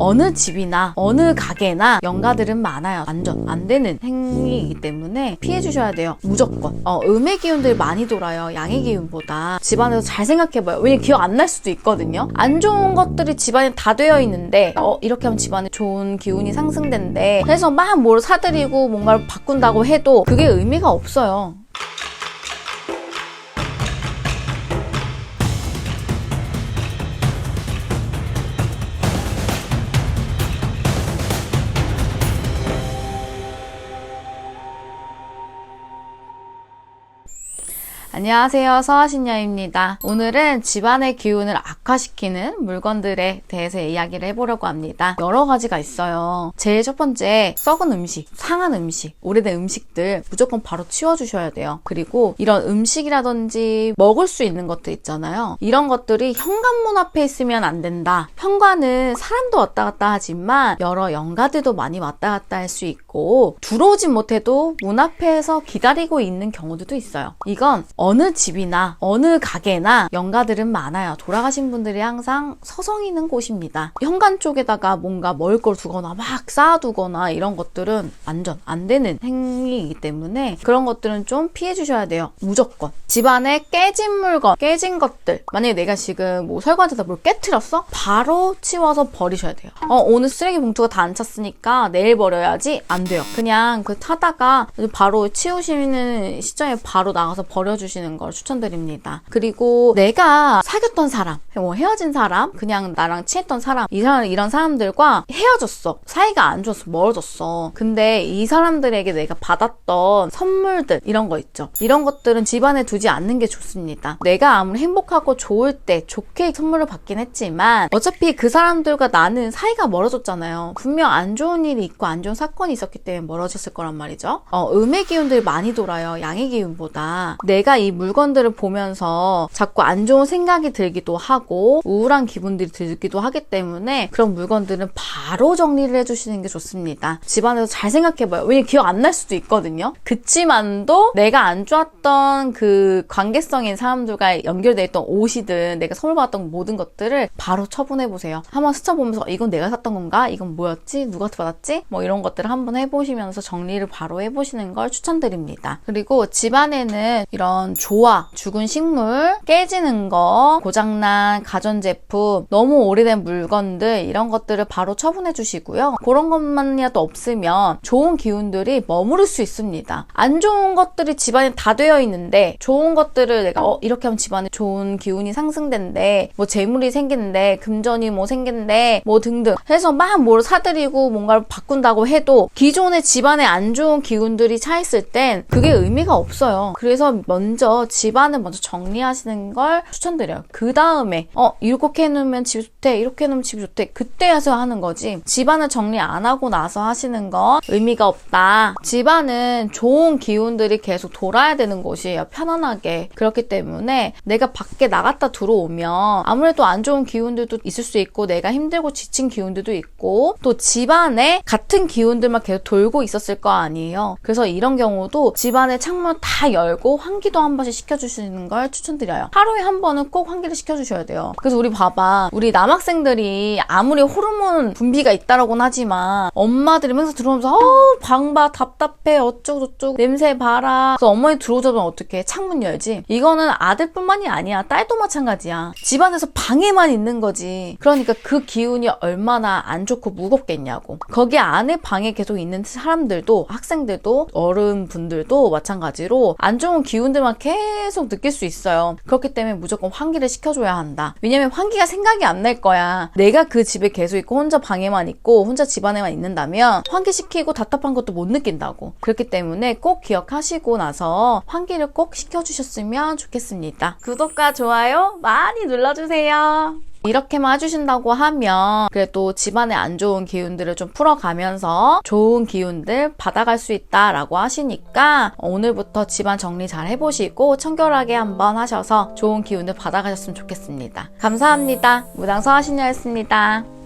어느 집이나 어느 가게나 영가들은 많아요. 완전 안 되는 행위이기 때문에 피해 주셔야 돼요. 무조건. 어, 음의 기운들이 많이 돌아요. 양의 기운보다. 집안에서 잘 생각해봐요. 왜냐면 기억 안 날 수도 있거든요. 안 좋은 것들이 집안에 다 되어 있는데 어, 이렇게 하면 집안에 좋은 기운이 상승된대. 해서 막 뭘 사드리고 뭔가를 바꾼다고 해도 그게 의미가 없어요. 안녕하세요. 서하신녀입니다. 오늘은 집안의 기운을 악화시키는 물건들에 대해서 이야기를 해보려고 합니다. 여러 가지가 있어요. 제일 첫 번째, 썩은 음식, 상한 음식, 오래된 음식들 무조건 바로 치워주셔야 돼요. 그리고 이런 음식이라든지 먹을 수 있는 것들 있잖아요. 이런 것들이 현관문 앞에 있으면 안 된다. 현관은 사람도 왔다 갔다 하지만 여러 영가들도 많이 왔다 갔다 할 수 있고 들어오지 못해도 문 앞에서 기다리고 있는 경우들도 있어요. 이건 어느 집이나 어느 가게나 영가들은 많아요. 돌아가신 분들이 항상 서성이는 곳입니다. 현관 쪽에다가 뭔가 먹을 걸 두거나 막 쌓아두거나 이런 것들은 완전 안 되는 행위이기 때문에 그런 것들은 좀 피해 주셔야 돼요. 무조건. 집안에 깨진 물건, 깨진 것들. 만약에 내가 지금 뭐 설거지하다 뭘 깨트렸어? 바로 치워서 버리셔야 돼요. 어, 오늘 쓰레기 봉투가 다 안 찼으니까 내일 버려야지? 안 돼요. 그냥 그 타다가 바로 치우시는 시점에 바로 나가서 버려주시는 걸 추천드립니다. 그리고 내가 사귀었던 사람, 뭐 헤어진 사람, 그냥 나랑 친했던 사람, 이 사람, 이런 사람들과 헤어졌어. 사이가 안 좋았어. 멀어졌어. 근데 이 사람들에게 내가 받았던 선물들, 이런 거 있죠. 이런 것들은 집안에 두지 않는 게 좋습니다. 내가 아무리 행복하고 좋을 때 좋게 선물을 받긴 했지만 어차피 그 사람들과 나는 사이가 멀어졌잖아요. 분명 안 좋은 일이 있고 안 좋은 사건이 있었기 때문에 멀어졌을 거란 말이죠. 어, 음의 기운들이 많이 돌아요. 양의 기운보다. 내가 이 물건들을 보면서 자꾸 안 좋은 생각이 들기도 하고 우울한 기분들이 들기도 하기 때문에 그런 물건들은 바로 정리를 해주시는 게 좋습니다. 집안에서 잘 생각해봐요. 왜냐면 기억 안 날 수도 있거든요. 그치만도 내가 안 좋았던 그 관계성인 사람들과 연결돼 있던 옷이든 내가 선물 받았던 모든 것들을 바로 처분해보세요. 한번 스쳐보면서 이건 내가 샀던 건가? 이건 뭐였지? 누구한테 받았지? 뭐 이런 것들을 한번 해 보시면서 정리를 바로 해보시는 걸 추천드립니다. 그리고 집안에는 이런 조화, 죽은 식물, 깨지는 거, 고장난 가전제품, 너무 오래된 물건들 이런 것들을 바로 처분해 주시고요. 그런 것만이라도 없으면 좋은 기운들이 머무를 수 있습니다. 안 좋은 것들이 집안에 다 되어 있는데 좋은 것들을 내가 어 이렇게 하면 집안에 좋은 기운이 상승된대 뭐 재물이 생긴대 금전이 뭐 생긴대 뭐 등등 해서 막 뭘 사드리고 뭔가를 바꾼다고 해도 기 존의 집안에 안 좋은 기운들이 차 있을 땐 그게 의미가 없어요. 그래서 먼저 집안을 먼저 정리하시는 걸 추천드려요. 그 다음에 어 이렇게 해놓으면 집이 좋대 이렇게 해놓으면 집이 좋대 그때야서 하는 거지 집안을 정리 안 하고 나서 하시는 건 의미가 없다. 집안은 좋은 기운들이 계속 돌아야 되는 곳이에요. 편안하게 그렇기 때문에 내가 밖에 나갔다 들어오면 아무래도 안 좋은 기운들도 있을 수 있고 내가 힘들고 지친 기운들도 있고 또 집안에 같은 기운들만 계속 돌고 있었을 거 아니에요. 그래서 이런 경우도 집안의 창문 다 열고 환기도 한 번씩 시켜주시는 걸 추천드려요. 하루에 한 번은 꼭 환기를 시켜주셔야 돼요. 그래서 우리 봐봐. 우리 남학생들이 아무리 호르몬 분비가 있다라고는 하지만 엄마들이 맨날 들어오면서 어 방봐 답답해 어쩌고저쩌고 냄새 봐라. 그래서 어머니 들어오자면 어떻게 창문 열지? 이거는 아들뿐만이 아니야. 딸도 마찬가지야. 집안에서 방에만 있는 거지. 그러니까 그 기운이 얼마나 안 좋고 무겁겠냐고. 거기 안에 방에 계속 있는 사람들도 학생들도 어른분들도 마찬가지로 안 좋은 기운들만 계속 느낄 수 있어요. 그렇기 때문에 무조건 환기를 시켜줘야 한다. 왜냐면 환기가 생각이 안 날 거야. 내가 그 집에 계속 있고 혼자 방에만 있고 혼자 집안에만 있는다면 환기시키고 답답한 것도 못 느낀다고. 그렇기 때문에 꼭 기억하시고 나서 환기를 꼭 시켜주셨으면 좋겠습니다. 구독과 좋아요 많이 눌러주세요. 이렇게만 해주신다고 하면 그래도 집안에 안 좋은 기운들을 좀 풀어가면서 좋은 기운들 받아갈 수 있다라고 하시니까 오늘부터 집안 정리 잘 해보시고 청결하게 한번 하셔서 좋은 기운을 받아가셨으면 좋겠습니다. 감사합니다. 무당서 하신녀였습니다.